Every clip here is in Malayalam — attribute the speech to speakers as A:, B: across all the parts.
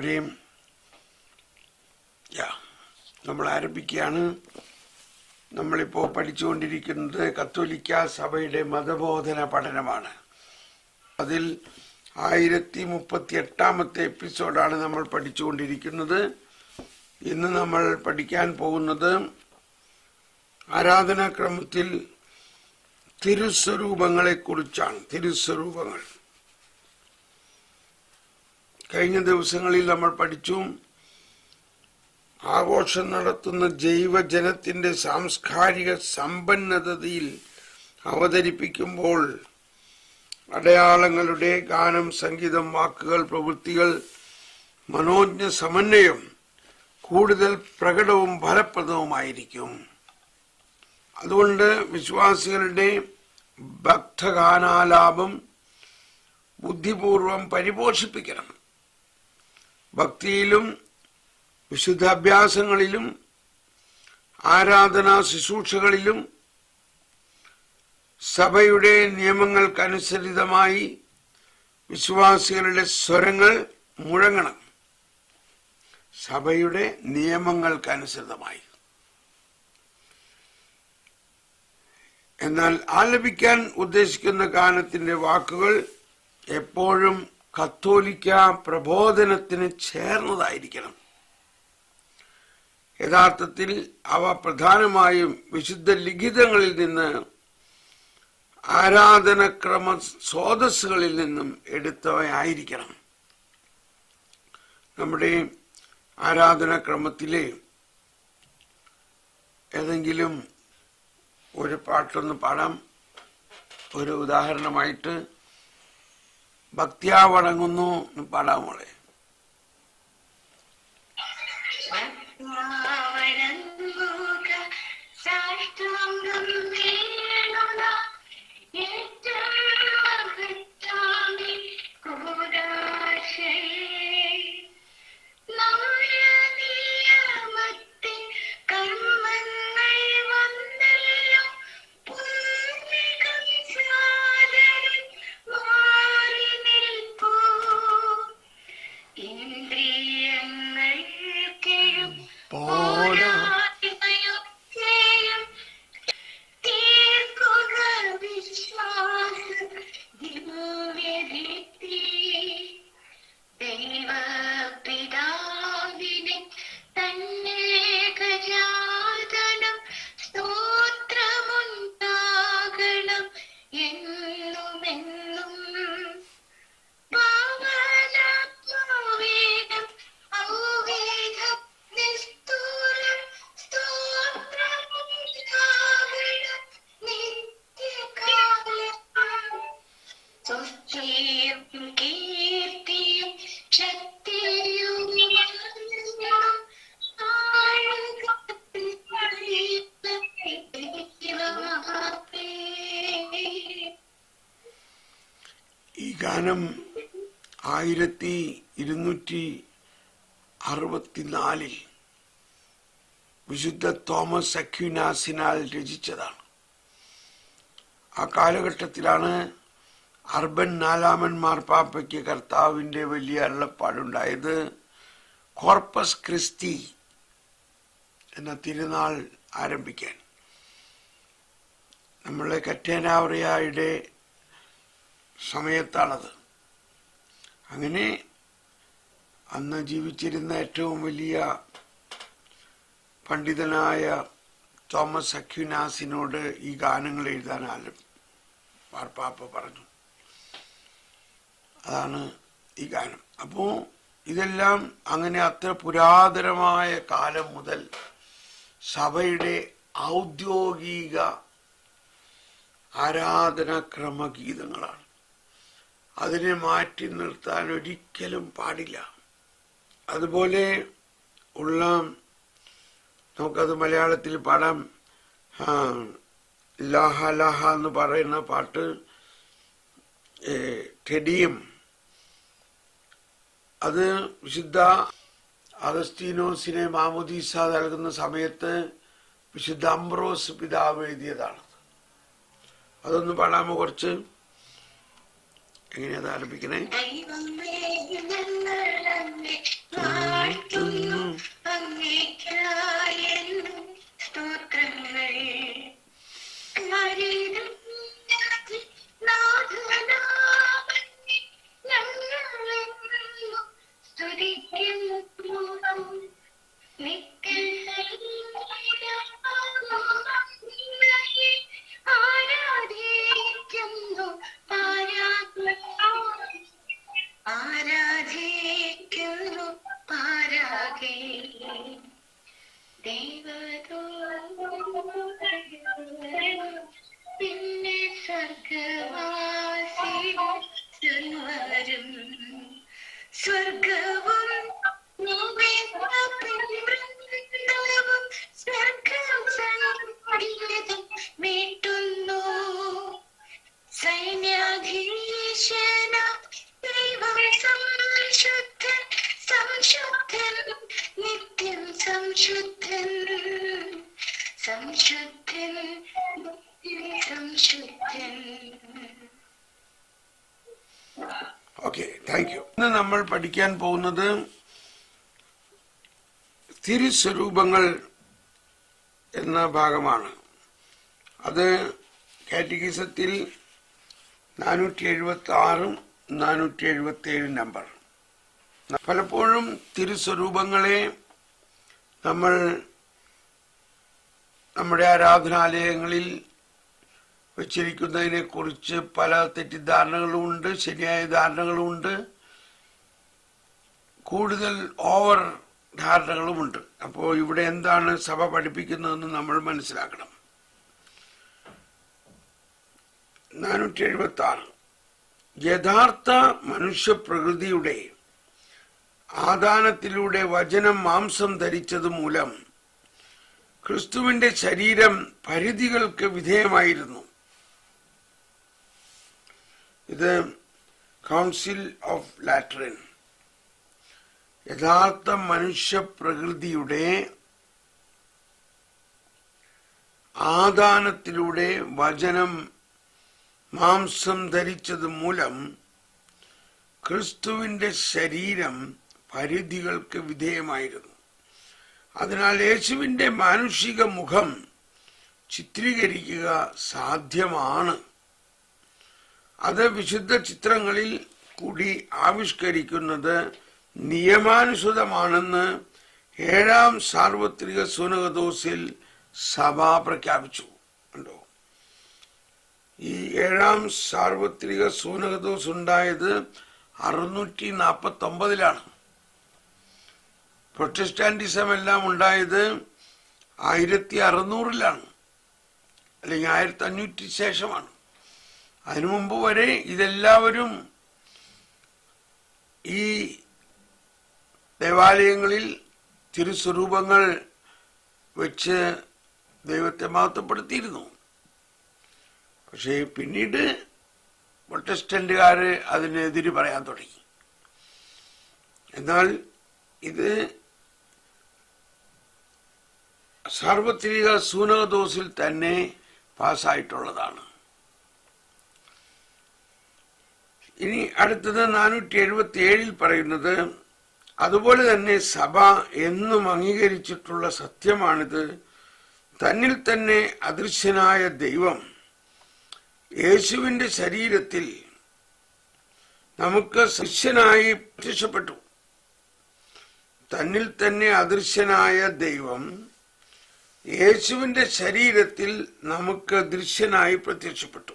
A: എല്ലാവരെയും നമ്മൾ ആരംഭിക്കുകയാണ് നമ്മളിപ്പോൾ പഠിച്ചുകൊണ്ടിരിക്കുന്നത് കത്തോലിക്ക സഭയുടെ മതബോധന പഠനമാണ്. അതിൽ ആയിരത്തി മുപ്പത്തി എട്ടാമത്തെ എപ്പിസോഡാണ് നമ്മൾ പഠിച്ചുകൊണ്ടിരിക്കുന്നത്. ഇന്ന് നമ്മൾ പഠിക്കാൻ പോകുന്നത് ആരാധനാക്രമത്തിൽ തിരുസ്വരൂപങ്ങളെക്കുറിച്ചാണ്. തിരുസ്വരൂപങ്ങൾ. കഴിഞ്ഞ ദിവസങ്ങളിൽ നമ്മൾ പഠിച്ചു. ആഘോഷം നടത്തുന്ന ജൈവജനത്തിന്റെ സാംസ്കാരിക സമ്പന്നതയിൽ അവതരിപ്പിക്കുമ്പോൾ അടയാളങ്ങളുടെ ഗാനം സംഗീതം വാക്കുകൾ പ്രവൃത്തികൾ മനോജ്ഞ സമന്വയം കൂടുതൽ പ്രകടവും ഫലപ്രദവുമായിരിക്കും. അതുകൊണ്ട് വിശ്വാസികളുടെ ഭക്തഗാനാലാപം ബുദ്ധിപൂർവം പരിപോഷിപ്പിക്കണം. ഭക്തിയിലും വിശുദ്ധാഭ്യാസങ്ങളിലും ആരാധനാ ശുശ്രൂഷകളിലും സഭയുടെ നിയമങ്ങൾക്കനുസരിതമായി വിശ്വാസികളുടെ സ്വരങ്ങൾ മുഴങ്ങണം. സഭയുടെ നിയമങ്ങൾക്കനുസൃതമായി. എന്നാൽ ആലപിക്കാൻ ഉദ്ദേശിക്കുന്ന ഗാനത്തിന്റെ വാക്കുകൾ എപ്പോഴും കത്തോലിക്ക പ്രബോധനത്തിന് ചേർന്നതായിരിക്കണം. യഥാർത്ഥത്തിൽ അവ പ്രധാനമായും വിശുദ്ധ ലിഖിതങ്ങളിൽ നിന്ന് ആരാധനക്രമ സ്രോതസ്സുകളിൽ നിന്നും എടുത്തവയായിരിക്കണം. നമ്മുടെ ആരാധനാക്രമത്തിലെ ഏതെങ്കിലും ഒരു പാട്ടൊന്ന് പാടാം. ഒരു ഉദാഹരണമായിട്ട് ഭക്തിയാ വണങ്ങുന്നു എന്ന് ആയിരത്തി ഇരുന്നൂറ്റി അറുപത്തിനാലിൽ വിശുദ്ധ തോമസ് അക്യുനാസിനാൽ രചിച്ചതാണ്. ആ കാലഘട്ടത്തിലാണ് അർബൻ നാലാമൻ മാർപ്പാപ്പയ്ക്ക് കർത്താവിന്റെ വലിയ അരുളപ്പാടുണ്ടായത്. കോർപ്പസ് ക്രിസ്തി എന്ന തിരുനാൾ ആരംഭിക്കാൻ. നമ്മളെ കറ്റേനാവറിയായുടെ സമയത്താണത്. അങ്ങനെ അന്ന് ജീവിച്ചിരുന്ന ഏറ്റവും വലിയ പണ്ഡിതനായ തോമസ് അക്യുനാസിനോട് ഈ ഗാനങ്ങൾ എഴുതാൻ മാർപ്പാപ്പ പറഞ്ഞു. അതാണ് ഈ ഗാനം. അപ്പോ ഇതെല്ലാം അങ്ങനെ അത്ര പുരാതനമായ കാലം മുതൽ സഭയുടെ ഔദ്യോഗിക ആരാധനാക്രമ ഗീതങ്ങളാണ് അതിനെ മാറ്റി നിർത്താൻ ഒരിക്കലും പാടില്ല. അതുപോലെ ഉള്ള നമുക്കത് മലയാളത്തിൽ പാടാം. ലഹ ലഹ എന്ന് പറയുന്ന പാട്ട് ടെഡിയം. അത് വിശുദ്ധ അഗസ്തീനോസിനെ മാമുദീസ നൽകുന്ന സമയത്ത് വിശുദ്ധ അംബ്രോസ് പിതാവ് എഴുതിയതാണ്. അതൊന്ന് പാടാമോ കുറച്ച്? എങ്ങനെയാ ആലപിക്കണേ സ്തോത്രങ്ങൾ നമ്മൾ പഠിക്കാൻ പോകുന്നത് തിരുസ്വരൂപങ്ങൾ എന്ന ഭാഗമാണ്. അത് കാറ്റഗിസത്തിൽ നാനൂറ്റി എഴുപത്തി ആറും നാനൂറ്റി എഴുപത്തി ഏഴ് നമ്പർ. പലപ്പോഴും തിരുസ്വരൂപങ്ങളെ നമ്മൾ നമ്മുടെ ആരാധനാലയങ്ങളിൽ വച്ചിരിക്കുന്നതിനെ കുറിച്ച് പല തെറ്റിദ്ധാരണകളുമുണ്ട് ശരിയായ ധാരണകളുമുണ്ട് കൂടുതൽ ഓവർ ധാരണകളുമുണ്ട്. അപ്പോൾ ഇവിടെ എന്താണ് സഭ പഠിപ്പിക്കുന്നതെന്ന് നമ്മൾ മനസ്സിലാക്കണം. നാനൂറ്റി എഴുപത്തി ആറ് യഥാർത്ഥ മനുഷ്യപ്രകൃതിയുടെ ആദാനത്തിലൂടെ വചനം മാംസം ധരിച്ചത് മൂലം ക്രിസ്തുവിന്റെ ശരീരം പരിധികൾക്ക് വിധേയമായിരുന്നു. ഇത് കൗൺസിൽ ഓഫ് ലാറ്ററിൻ. യഥാർത്ഥ മനുഷ്യപ്രകൃതിയുടെ ആദാനത്തിലൂടെ വചനം മാംസം ധരിച്ചത് മൂലം ക്രിസ്തുവിന്റെ ശരീരം പരിധികൾക്ക് വിധേയമായിരുന്നു. അതിനാൽ യേശുവിന്റെ മാനുഷിക മുഖം ചിത്രീകരിക്കുക സാധ്യമാണ്. അത് വിശുദ്ധ ചിത്രങ്ങളിൽ കൂടി ആവിഷ്കരിക്കുന്നത് നിയമാനുസൃതമാണെന്ന് ഏഴാം സാർവത്രിക സുനകദോസിൽ സഭ പ്രഖ്യാപിച്ചു ഉണ്ടോ ഈ ഏഴാം സാർവത്രിക സൂനകദോസ് ഉണ്ടായത് അറുന്നൂറ്റി നാൽപ്പത്തി ഒമ്പതിലാണ് പ്രൊട്ടസ്റ്റാന്റിസം എല്ലാം ഉണ്ടായത് ആയിരത്തി അറുന്നൂറിലാണ് അല്ലെങ്കിൽ ആയിരത്തി അഞ്ഞൂറ്റി ശേഷമാണ് അതിനു മുമ്പ് വരെ ഇതെല്ലാവരും ഈ ദേവാലയങ്ങളിൽ തിരുസ്വരൂപങ്ങൾ വെച്ച് ദൈവത്തെ മഹത്വപ്പെടുത്തിയിരുന്നു. പക്ഷേ പിന്നീട് പ്രൊട്ടസ്റ്റന്റുകാർ അതിനെതിര് പറയാൻ തുടങ്ങി. എന്നാൽ ഇത് സാർവത്രിക സൂനകദോസിൽ തന്നെ പാസ്സായിട്ടുള്ളതാണ്. ഇനി അടുത്തത് നാനൂറ്റി എഴുപത്തി ഏഴിൽ പറയുന്നത് അതുപോലെ തന്നെ സഭ എന്നും അംഗീകരിച്ചിട്ടുള്ള സത്യമാണിത്. തന്നിൽ തന്നെ അദൃശ്യനായ ദൈവം യേശുവിന്റെ ശരീരത്തിൽ നമുക്ക് ശിഷ്യനായി പ്രത്യക്ഷപ്പെട്ടു. തന്നിൽ തന്നെ അദൃശ്യനായ ദൈവം യേശുവിന്റെ ശരീരത്തിൽ നമുക്ക് ദൃശ്യനായി പ്രത്യക്ഷപ്പെട്ടു.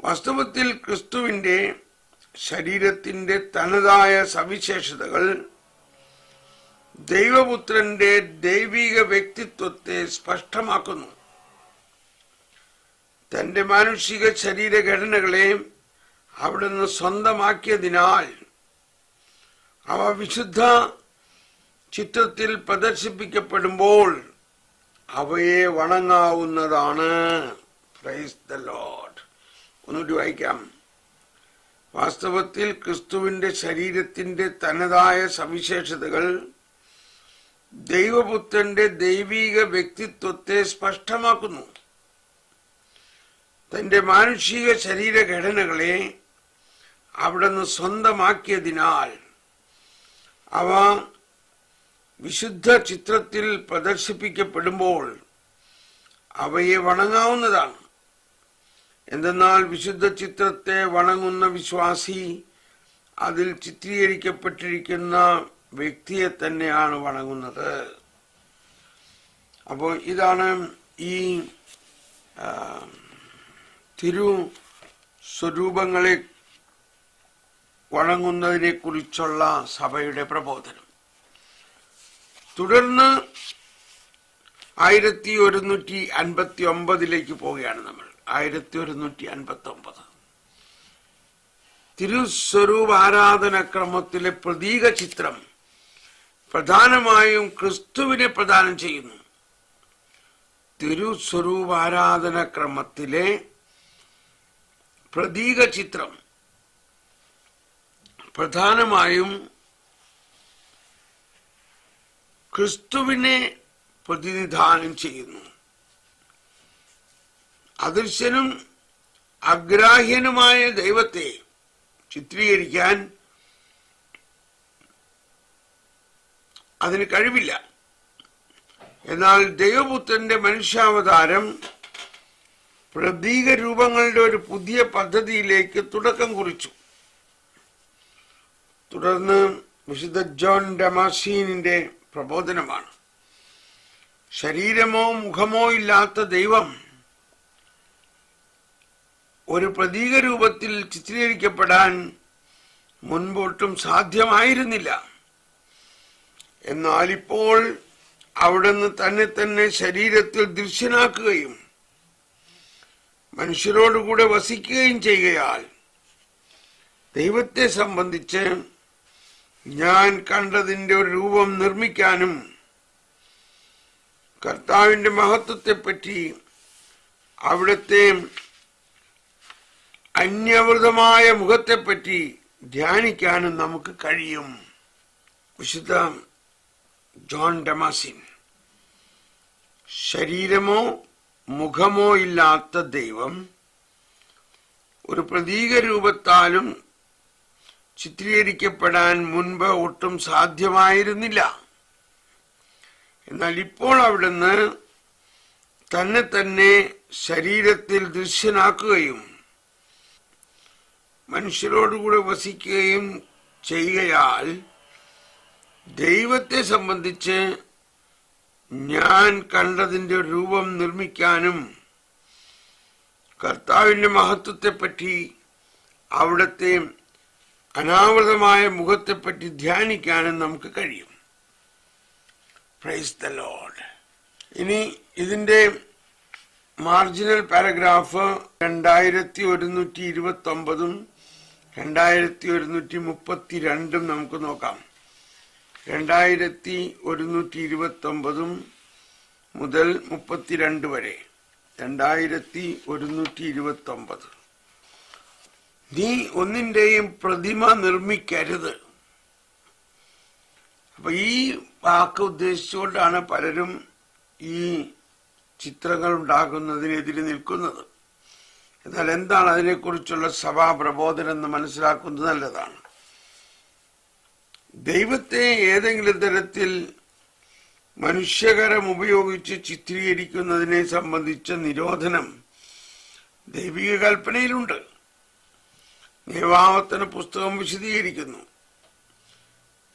A: വാസ്തവത്തിൽ ക്രിസ്തുവിന്റെ ശരീരത്തിന്റെ തനതായ സവിശേഷതകൾ ദൈവപുത്രന്റെ ദൈവിക വ്യക്തിത്വത്തെ സ്പഷ്ടമാക്കുന്നു. തന്റെ മാനുഷിക ശരീരഘടനകളെ അവിടുന്ന് സ്വന്തമാക്കിയതിനാൽ അവ വിശുദ്ധ ചിത്രത്തിൽ പ്രദർശിപ്പിക്കപ്പെടുമ്പോൾ അവയെ വണങ്ങാവുന്നതാണ്. പ്രൈസ് ഒന്നുകൂടി വായിക്കാം. വാസ്തവത്തിൽ ക്രിസ്തുവിന്റെ ശരീരത്തിന്റെ തനതായ സവിശേഷതകൾ ദൈവപുത്രന്റെ ദൈവീക വ്യക്തിത്വത്തെ സ്പഷ്ടമാക്കുന്നു. തന്റെ മാനുഷിക ശരീരഘടനകളെ അവിടുന്ന് സ്വന്തമാക്കിയതിനാൽ അവ വിശുദ്ധ ചിത്രത്തിൽ പ്രദർശിപ്പിക്കപ്പെടുമ്പോൾ അവയെ വണങ്ങാവുന്നതാണ്. എന്തെന്നാൽ വിശുദ്ധ ചിത്രത്തെ വണങ്ങുന്ന വിശ്വാസി അതിൽ ചിത്രീകരിക്കപ്പെട്ടിരിക്കുന്ന വ്യക്തിയെ തന്നെയാണ് വണങ്ങുന്നത്. അപ്പോൾ ഇതാണ് ഈ തിരു സ്വരൂപങ്ങളെ വണങ്ങുന്നതിനെ കുറിച്ചുള്ള സഭയുടെ പ്രബോധനം. തുടർന്ന് ആയിരത്തി ഒരുന്നൂറ്റി അൻപത്തി ഒമ്പതിലേക്ക് പോവുകയാണ് നമ്മൾ. ആയിരത്തി ഒരുന്നൂറ്റി അൻപത്തി ഒമ്പത് തിരുസ്വരൂപ ആരാധനക്രമത്തിലെ പ്രതീക ചിത്രം പ്രധാനമായും ക്രിസ്തുവിനെ പ്രദാനം ചെയ്യുന്നു. തിരുസ്വരൂപ ആരാധനക്രമത്തിലെ പ്രതീക ചിത്രം പ്രധാനമായും ക്രിസ്തുവിനെ പ്രതിനിധാനം ചെയ്യുന്നു. അദൃശ്യനും അഗ്രാഹ്യനുമായ ദൈവത്തെ ചിത്രീകരിക്കാൻ അതിന് കഴിവില്ല. എന്നാൽ ദൈവപുത്രന്റെ മനുഷ്യാവതാരം പ്രതീക രൂപങ്ങളുടെ ഒരു പുതിയ പദ്ധതിയിലേക്ക് തുടക്കം കുറിച്ചു. തുടർന്ന് വിശുദ്ധ ജോൺ ഡമാസീനിന്റെ പ്രബോധനമാണ്. ശരീരമോ മുഖമോ ഇല്ലാത്ത ദൈവം ഒരു പ്രതീക രൂപത്തിൽ ചിത്രീകരിക്കപ്പെടാൻ മുൻപോട്ടും സാധ്യമായിരുന്നില്ല. എന്നാൽ ഇപ്പോൾ അവിടുന്ന് തന്നെ തന്നെ ശരീരത്തിൽ ദൃശ്യനാക്കുകയും മനുഷ്യരോടുകൂടെ വസിക്കുകയും ചെയ്യുകയാൽ ദൈവത്തെ സംബന്ധിച്ച് ഞാൻ കണ്ടതിന്റെ ഒരു രൂപം നിർമ്മിക്കാനും കർത്താവിന്റെ മഹത്വത്തെപ്പറ്റി അവിടുത്തെ അന്യവൃതമായ മുഖത്തെപ്പറ്റി ധ്യാനിക്കാനും നമുക്ക് കഴിയും. വിശുദ്ധ ജോൺ ഡമാസിൻ ശരീരമോ മുഖമോ ഇല്ലാത്ത ദൈവം ഒരു പ്രതീക രൂപത്താലും ചിത്രീകരിക്കപ്പെടാൻ മുൻപ് ഒട്ടും സാധ്യമായിരുന്നില്ല. എന്നാൽ ഇപ്പോൾ അവിടുന്ന് തന്നെ തന്നെ ശരീരത്തിൽ ദൃശ്യനാക്കുകയും മനുഷ്യരോടുകൂടെ വസിക്കുകയും ചെയ്യുകയാൽ ദൈവത്തെ സംബന്ധിച്ച് ഞാൻ കണ്ടതിന്റെ രൂപം നിർമ്മിക്കാനും കർത്താവിന്റെ മഹത്വത്തെപ്പറ്റി അവിടുത്തെ അനാവൃതമായ മുഖത്തെപ്പറ്റി ധ്യാനിക്കാനും നമുക്ക് കഴിയും. പ്രൈസ് ലോഡ് ഇനി ഇതിന്റെ മാർജിനൽ പാരഗ്രാഫ് രണ്ടായിരത്തി ഒരുന്നൂറ്റി ഇരുപത്തി ഒമ്പതും രണ്ടായിരത്തി ഒരുന്നൂറ്റി മുപ്പത്തി രണ്ടും നമുക്ക് നോക്കാം. രണ്ടായിരത്തി ഒരുന്നൂറ്റി ഇരുപത്തി ഒമ്പതും മുതൽ മുപ്പത്തിരണ്ട് വരെ. രണ്ടായിരത്തി ഒരുന്നൂറ്റി ഇരുപത്തി ഒമ്പത് നീ ഒന്നിന്റെയും പ്രതിമ നിർമ്മിക്കരുത്. അപ്പൊ ഈ വാക്ക് ഉദ്ദേശിച്ചുകൊണ്ടാണ് പലരും ഈ ചിത്രങ്ങൾ ഉണ്ടാകുന്നതിനെതിരെ നിൽക്കുന്നത്. എന്നാൽ എന്താണ് അതിനെക്കുറിച്ചുള്ള സഭാ പ്രബോധനം എന്ന് മനസ്സിലാക്കുന്നത് നല്ലതാണ്. ദൈവത്തെ ഏതെങ്കിലും തരത്തിൽ മനുഷ്യകരം ഉപയോഗിച്ച് ചിത്രീകരിക്കുന്നതിനെ സംബന്ധിച്ച നിരോധനം ദൈവിക കൽപ്പനയിലുണ്ട്. നിയമാവത്തന പുസ്തകം വിശദീകരിക്കുന്നു.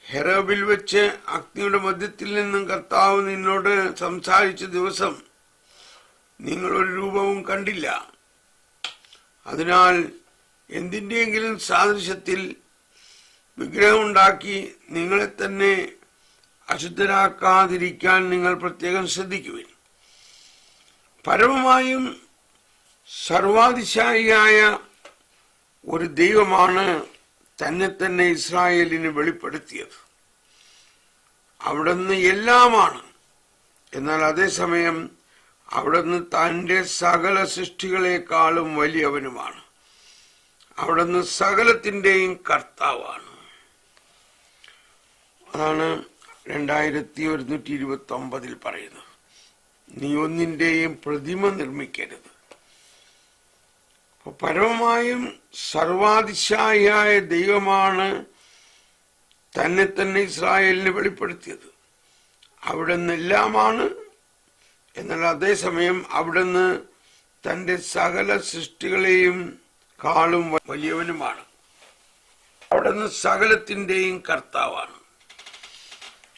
A: ഹെറോബിൽ വെച്ച് അഗ്നിയുടെ മധ്യത്തിൽ നിന്നും കർത്താവ് നിന്നോട് സംസാരിച്ച ദിവസം നിങ്ങളൊരു രൂപവും കണ്ടില്ല. അതിനാൽ എന്തിന്റെയെങ്കിലും സാദൃശ്യത്തിൽ വിഗ്രഹമുണ്ടാക്കി നിങ്ങളെ തന്നെ അശുദ്ധരാക്കാതിരിക്കാൻ നിങ്ങൾ പ്രത്യേകം ശ്രദ്ധിക്കുവിൻ. പരമമായും സർവാതിശാലിയായ ഒരു ദൈവമാണ് തന്നെ തന്നെ ഇസ്രായേലിന് വെളിപ്പെടുത്തിയത്. അവിടുന്ന് എല്ലാമാണ്. എന്നാൽ അതേസമയം അവിടുന്ന് തന്റെ സകല സൃഷ്ടികളെക്കാളും വലിയവനുമാണ്. അവിടുന്ന് സകലത്തിന്റെയും കർത്താവാണ്. അതാണ് രണ്ടായിരത്തി ഒരുന്നൂറ്റി ഇരുപത്തി ഒമ്പതിൽ പറയുന്നത്. നീ ഒന്നിന്റെയും പ്രതിമ നിർമ്മിക്കരുത്. പരമമായും സർവാതിശായിയായ ദൈവമാണ് തന്നെ തന്നെ ഇസ്രായേലിന് വെളിപ്പെടുത്തിയത്. അവിടെ എല്ലാമാണ് എന്നാൽ അതേസമയം അവിടുന്ന് തന്റെ സകല സൃഷ്ടികളെയും കാളും വലിയവനുമാണ്. അവിടുന്ന് സകലത്തിന്റെയും കർത്താവാണ്.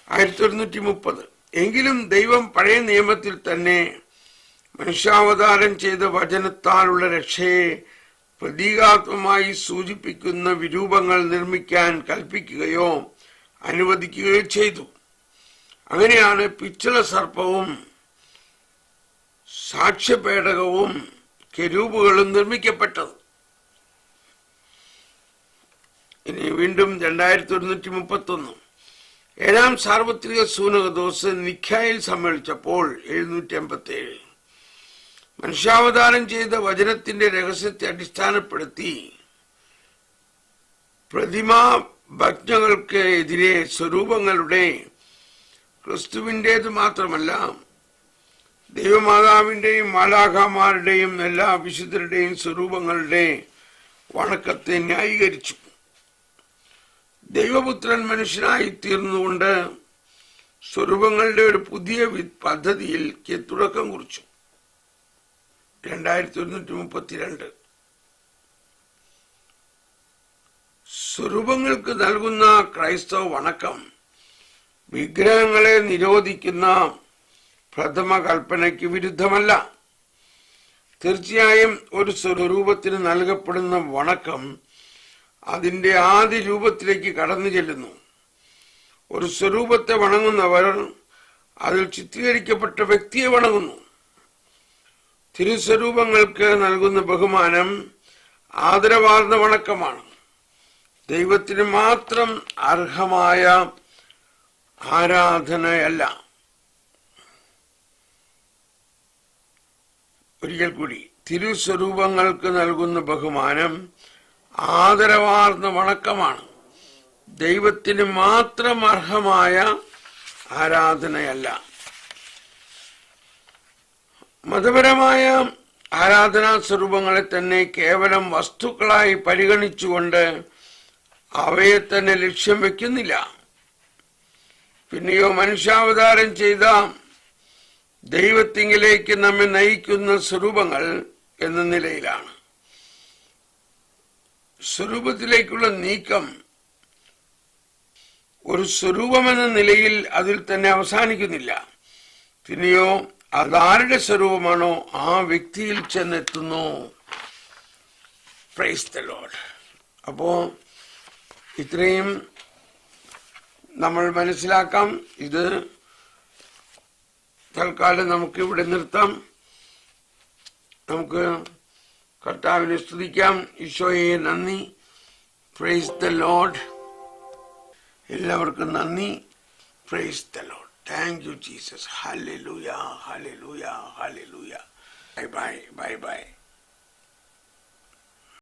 A: ആയിരത്തി ഒരുന്നൂറ്റി മുപ്പത് എങ്കിലും ദൈവം പഴയ നിയമത്തിൽ തന്നെ മനുഷ്യാവതാരം ചെയ്ത വചനത്താലുള്ള രക്ഷയെ പ്രതീകാത്മമായി സൂചിപ്പിക്കുന്ന വിരൂപങ്ങൾ നിർമ്മിക്കാൻ കൽപ്പിക്കുകയോ അനുവദിക്കുകയോ ചെയ്തു. അങ്ങനെയാണ് പിച്ചള സർപ്പവും സാക്ഷ്യപേടകവും കെരൂപുകളും നിർമ്മിക്കപ്പെട്ടത്. ഇനി വീണ്ടും രണ്ടായിരത്തി ഒരുന്നൂറ്റി മുപ്പത്തി ഒന്ന് ഏഴാം സാർവത്രിക സൂനകദോസ് നിഖ്യായിൽ സമ്മേളിച്ചപ്പോൾ എഴുന്നൂറ്റി എൺപത്തി ഏഴ് മനുഷ്യാവതാരം ചെയ്ത വചനത്തിന്റെ രഹസ്യത്തെ അടിസ്ഥാനപ്പെടുത്തി പ്രതിമാ ഭജ്ഞകൾക്ക് എതിരെ സ്വരൂപങ്ങളുടെ ക്രിസ്തുവിന്റേത് മാത്രമല്ല ദൈവമാതാവിന്റെയും മാലാഖമാരുടെയും എല്ലാ വിശുദ്ധരുടെയും സ്വരൂപങ്ങളുടെ വണക്കത്തെ ന്യായീകരിച്ചു. ദൈവപുത്രൻ മനുഷ്യനായി തീർന്നുകൊണ്ട് സ്വരൂപങ്ങളുടെ ഒരു പുതിയ പദ്ധതിയിൽ തുടക്കം കുറിച്ചു. രണ്ടായിരത്തി ഒരുന്നൂറ്റി മുപ്പത്തിരണ്ട് സ്വരൂപങ്ങൾക്ക് നൽകുന്ന ക്രൈസ്തവ വണക്കം വിഗ്രഹങ്ങളെ നിരോധിക്കുന്ന പ്രഥമ കൽപ്പനയ്ക്ക് വിരുദ്ധമല്ല. തീർച്ചയായും ഒരു സ്വരൂപത്തിന് നൽകപ്പെടുന്ന വണക്കം അതിന്റെ ആദ്യ രൂപത്തിലേക്ക് കടന്നു ചെല്ലുന്നു. ഒരു സ്വരൂപത്തെ വണങ്ങുന്നവർ അതിൽ ചിത്രീകരിക്കപ്പെട്ട വ്യക്തിയെ വണങ്ങുന്നു. തിരുസ്വരൂപങ്ങൾക്ക് നൽകുന്ന ബഹുമാനം ആദരവാർന്ന വണക്കമാണ്. ദൈവത്തിന് മാത്രം അർഹമായ ആരാധനയല്ല. ഒരിക്കൽ കൂടി തിരുസ്വരൂപങ്ങൾക്ക് നൽകുന്ന ബഹുമാനം ആദരവാർന്ന വണക്കമാണ്. ദൈവത്തിന് മാത്രം അർഹമായ ആരാധനയല്ല. മതപരമായ ആരാധനാ സ്വരൂപങ്ങളെ തന്നെ കേവലം വസ്തുക്കളായി പരിഗണിച്ചുകൊണ്ട് അവയെ തന്നെ ലക്ഷ്യം വെക്കുന്നില്ല. പിന്നെയോ മനുഷ്യാവതാരം ചെയ്ത ദൈവത്തിങ്കിലേക്ക് നമ്മെ നയിക്കുന്ന സ്വരൂപങ്ങൾ എന്ന നിലയിലാണ്. സ്വരൂപത്തിലേക്കുള്ള നീക്കം ഒരു സ്വരൂപമെന്ന നിലയിൽ അതിൽ തന്നെ അവസാനിക്കുന്നില്ല. പിന്നെയോ അതാരുടെ സ്വരൂപമാണോ ആ വ്യക്തിയിൽ ചെന്നെത്തുന്നു? അപ്പോ ഇത്രയും നമ്മൾ മനസ്സിലാക്കാം. ഇത് തൽക്കാലം നമുക്ക് ഇവിടെ നിർത്താം. നമുക്ക് കർത്താവിനെ സ്തുതിക്കാം. ഈശോയെ നന്ദി. പ്രൈസ് ദ ലോഡ് എല്ലാവർക്കും നന്ദി. Praise the lord thank you Jesus hallelujah hallelujah hallelujah bye bye bye bye